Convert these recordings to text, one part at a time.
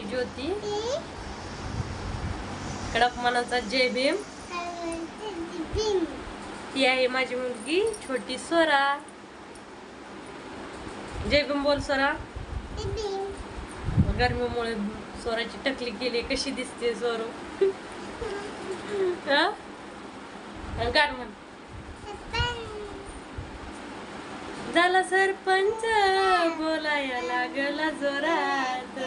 मी ज्योती. कडक मनाचा जय भीम. ती आहे माझी मुलगी छोटी स्वरा. जय भीम बोल स्वरा. गरमीमुळे स्वराची टकली केली कशी दिसते स्वरू? हा? म्हण. झाला सरपंच बोलाया लागला जोरात.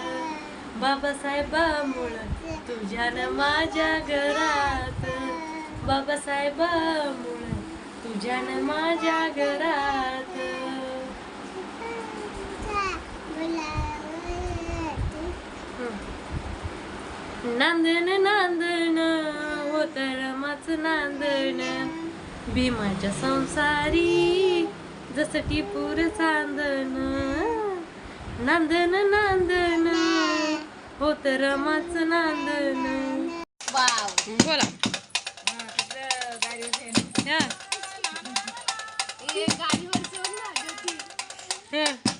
बाबासाहेबामुळं तुझ्यानं माझ्या घरात. बाबासाहेबामुळं तुझ्यानं माझ्या घरात. नांदण नांदण होत रमाच नांदण. भीमाच्या संसारी जसं टिपूर चांदण. नांदण नांदण होत रमाच नांदण. वाव. बोला. गाडीवर हा.